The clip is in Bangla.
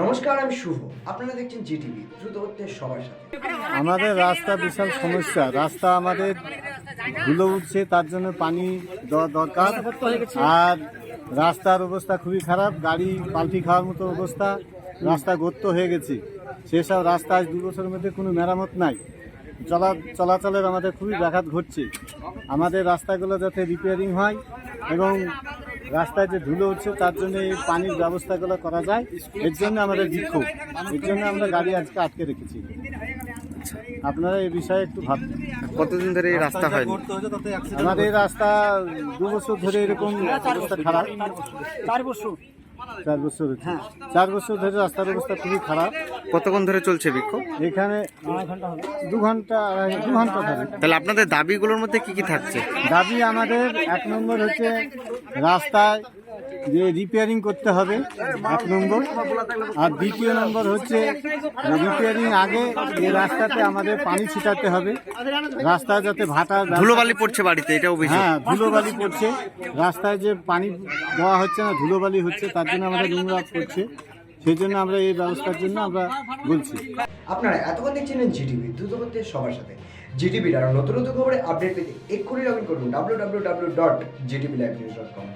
নমস্কার, আমি শুভ। আপনারা দেখছেন জিটিভি, দ্রুত হচ্ছে সবার সাথে। আমাদের রাস্তা বিশাল সমস্যা। রাস্তা আমাদের ধুলো উঠছে, তার জন্য পানি দেওয়া দরকার। আর রাস্তার অবস্থা খুবই খারাপ, গাড়ি পাল্টি খাওয়ার মতো অবস্থা, রাস্তা গর্ত হয়ে গেছে। সেসব রাস্তা আজ দু বছরের মধ্যে কোনো মেরামত নাই। চলা, চলাচলের আমাদের খুবই ব্যাঘাত ঘটছে। আমাদের রাস্তাগুলো যাতে রিপেয়ারিং হয় এবং রাস্তায় যে ধুলো উঠছে তার জন্য এই পানির ব্যবস্থাগুলো করা যায়। এর জন্য আমাদের বিক্ষোভ এর জন্য আমরা গাড়ি আজকে আটকে রেখেছি। আপনারা এই বিষয়ে একটু ভাববেন কতদিন ধরে এই রাস্তা হয় আমাদের এই রাস্তা দু বছর ধরে এরকম অবস্থা খারাপ। চার বছর। চার বছর হ্যাঁ। চার বছর ধরে রাস্তার অবস্থা খুবই খারাপ। কতক্ষণ ধরে চলছে বিক্ষোভ? এখানে দু ঘণ্টা আড়াই- দু ঘণ্টা ধরে। তাহলে আপনাদের দাবিগুলোর মধ্যে কি কি থাকছে? দাবি আমাদের এক নম্বর হচ্ছে রাস্তায় যে রিপেয়ারিং করতে হবে এক নম্বর। আর দ্বিতীয় নম্বর হচ্ছে রিপেয়ারিং আগে এই রাস্তাতে আমাদের পানি ছিটাতে হবে রাস্তায় যাতে ভাটা ধুলোবালি পড়ছে বাড়িতে এটা অভিযোগ হ্যাঁ ধুলোবালি পড়ছে। রাস্তায় যে পানি দেওয়া হচ্ছে না ধুলোবালি হচ্ছে তার জন্য আমাদের নোংরা করছে। সেই জন্য আমরা এই ব্যবস্থার জন্য আমরা বলছি। আপনারা এতক্ষণ দেখছিলেন জিটিভি দ্রুত হচ্ছে সবার সাথে। জিটিভির আরও নতুন নতুন খবরে আপডেট পেতে এক্ষুনি লগ ইন করুন W W W dot Zee TV live news dot com